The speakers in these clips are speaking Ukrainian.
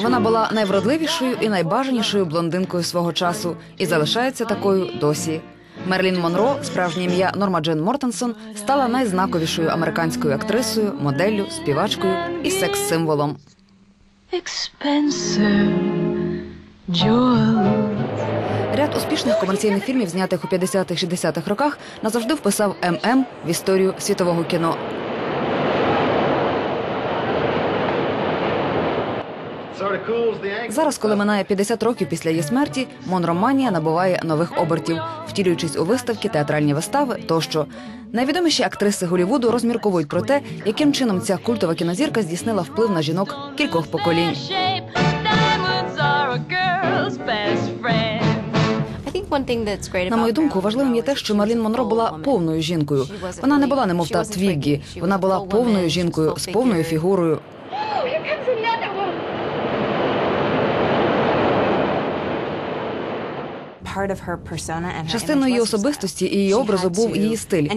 Вона була найвродливішою і найбажанішою блондинкою свого часу і залишається такою досі. Мерлін Монро, справжнє ім'я Норма Джен Мортенсон, стала найзнаковішою американською актрисою, моделлю, співачкою і секс-символом. Ряд успішних комерційних фільмів, знятих у 50-60-х роках, назавжди вписав ММ в історію світового кіно. Зараз, коли минає 50 років після її смерті, Монроманія набуває нових обертів, втілюючись у виставки, театральні вистави тощо. Найвідоміші актриси Голівуду розмірковують про те, яким чином ця культова кінозірка здійснила вплив на жінок кількох поколінь. На мою думку, важливим є те, що Марлін Монро була повною жінкою. Вона не була немов та Твіггі, вона була повною жінкою з повною фігурою. Частиною її особистості і її образу був її стиль.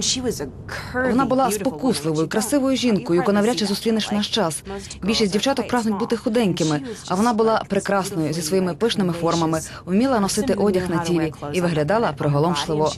Вона була спокусливою, красивою жінкою, яку навряд чи зустрінеш в наш час. Більшість дівчаток прагнуть бути худенькими, а вона була прекрасною зі своїми пишними формами, вміла носити одяг на тілі і виглядала приголомшливо.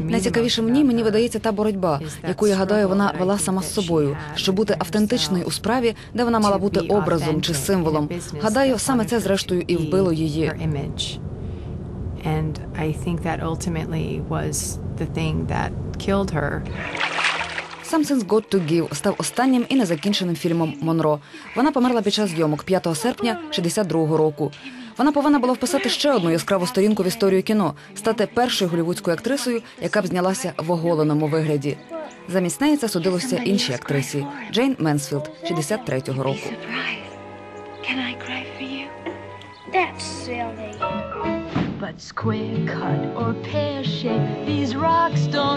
Найцікавіше мені мені видається та боротьба, яку я гадаю, вона вела сама з собою, щоб бути автентичною у справі, де вона мала бути образом чи символом. Гадаю, саме це зрештою і вбило її. And I think that ultimately was the thing that killed her. Something's Got to Give став останнім і незакінченим фільмом Монро. Вона померла під час зйомок 5 серпня 62-го року. Вона повинна була вписати ще одну яскраву сторінку в історію кіно, стати першою голівудською актрисою, яка б знялася в оголеному вигляді. Замість неї це судилося іншій актрисі Джейн Менсфілд 63-го року. But square cut or pear shape, these rocks don't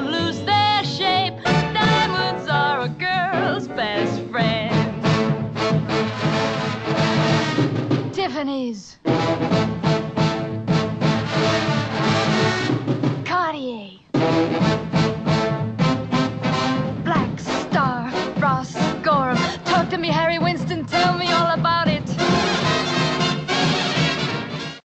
News.